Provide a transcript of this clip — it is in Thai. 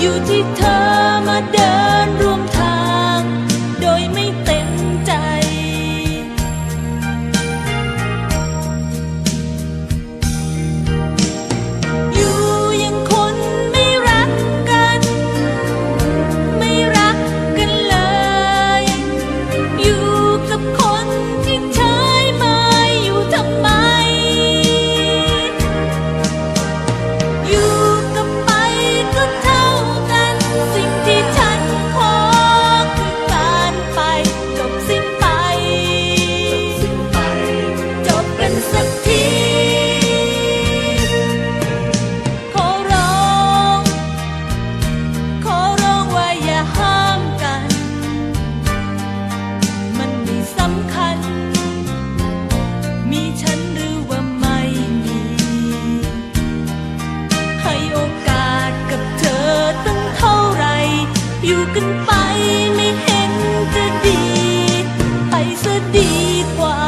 you กันไปไม่เห็นจะดี ไปซะดีกว่า